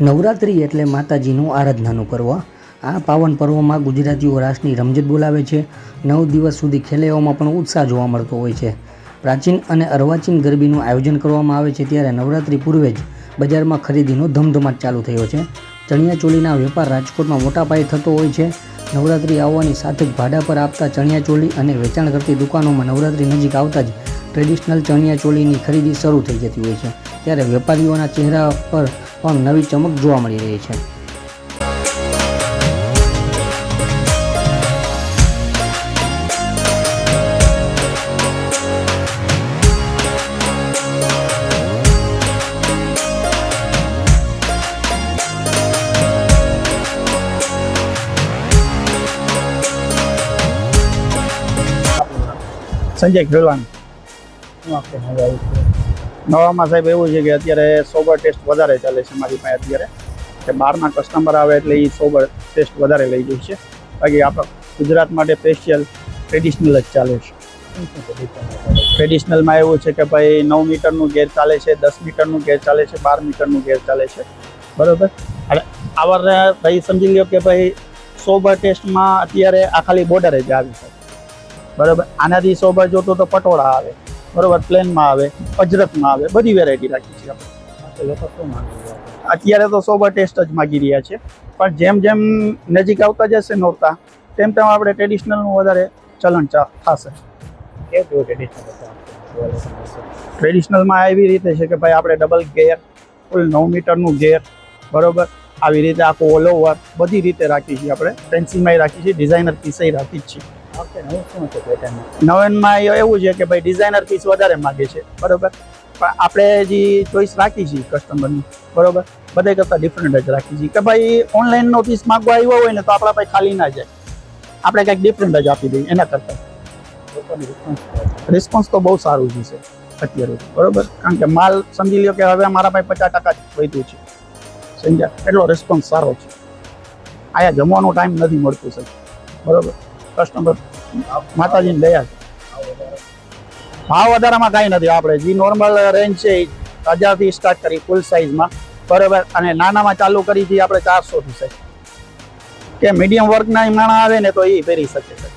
નવરાત્રિ એટલે માતાજીનું આરાધનાનું પર્વ. આ પાવન પર્વમાં ગુજરાતીઓ રાસની રમઝટ બોલાવે છે. નવ દિવસ સુધી ખેલૈયાઓમાં પણ ઉત્સાહ જોવા મળતો હોય છે. પ્રાચીન અને અર્વાચીન ગરબીનું આયોજન કરવામાં આવે છે ત્યારે નવરાત્રિ પૂર્વે જ બજારમાં ખરીદીનો ધમધમાટ ચાલુ થયો છે. ચણિયાચોળીના વેપાર રાજકોટમાં મોટા પાયે થતો હોય છે. નવરાત્રિ આવવાની સાથે જ ભાડા પર આપતા ચણિયાચોળી અને વેચાણ કરતી દુકાનોમાં નવરાત્રિ નજીક આવતા જ ટ્રેડિશનલ ચણિયાચોળીની ખરીદી શરૂ થઈ જતી હોય છે. ત્યારે વેપારીઓના ચહેરા પર પણ નવી ચમક જોવા મળી રહી છે. સંજય ખેલવાન નવામાં સાહેબ એવું છે કે અત્યારે સોબર ટેસ્ટ વધારે ચાલે છે મારી પાસે અત્યારે. કે બહારના કસ્ટમર આવે એટલે એ સોબર ટેસ્ટ વધારે લઈ જાય છે. બાકી આપણા ગુજરાત માટે સ્પેશિયલ ટ્રેડિશનલ જ ચાલે છે. ટ્રેડિશનલમાં એવું છે કે ભાઈ નવ મીટરનું ગેર ચાલે છે, દસ મીટરનું ગેર ચાલે છે, બાર મીટરનું ગેર ચાલે છે. બરાબર? અને આવા ભાઈ સમજી લ્યો કે ભાઈ સોબર ટેસ્ટમાં અત્યારે આ ખાલી બોર્ડર જ આવી છે. બરાબર? આનાથી સોબર જોતો તો પટોળા આવે. બરોબર પ્લેનમાં આવે અજરતમાં આવે બધી વેરાયટી રાખી છે આપણે. અત્યારે તો સોબર ટેસ્ટ જ માગી રહ્યા છે. પણ જેમ જેમ નજીક આવતા જશે નોરતા તેમ તેમ આપણે ટ્રેડિશનલનું વધારે ચલણ થશે. ટ્રેડિશનલમાં એવી રીતે છે કે ભાઈ આપણે ડબલ ગેર ફૂલ નવ મીટરનું ગેર બરોબર? આવી રીતે આખું ઓલ ઓવર બધી રીતે રાખી છીએ આપણે. ફેન્સીમાં રાખી છીએ ડિઝાઇનર પીસે રાખી જ છીએ નવનમાં એવું છે કે ભાઈ ડિઝાઇનર પીસ વધારે માગે છે, બરોબર? પણ આપણે જે ચોઈસ રાખી છીએ કસ્ટમરની બરોબર? બધે કરતાં ડિફરન્ટ જ રાખી છીએ કે ભાઈ ઓનલાઈનનો પીસ માગવા આવ્યો હોય ને તો આપણા પાસે ખાલી ના જાય. આપણે કંઈક ડિફરન્ટ જ આપી દઈએ એના કરતાં. રિસ્પોન્સ તો બહુ સારું છે અત્યારે, બરોબર? કારણ કે માલ સમજી લ્યો કે હવે મારા પાસે પચાસ ટકા જ વધ્યું છે. સમજ્યા? એટલો રિસ્પોન્સ સારો છે. આયા જમવાનો ટાઈમ નથી મળતો સર બરોબર? કસ્ટમર માતાજીને દયા ભાવ વધારામાં કાંઈ નથી. આપણે જે નોર્મલ રેન્જ છે એ હજારથી સ્ટાર્ટ કરી ફૂલ સાઇઝમાં બરોબર અને નાનામાં ચાલુ કરી હતી આપણે ચારસોથી સાહેબ કે મીડિયમ વર્કના માણા આવે ને તો એ પહેરી શકે છે.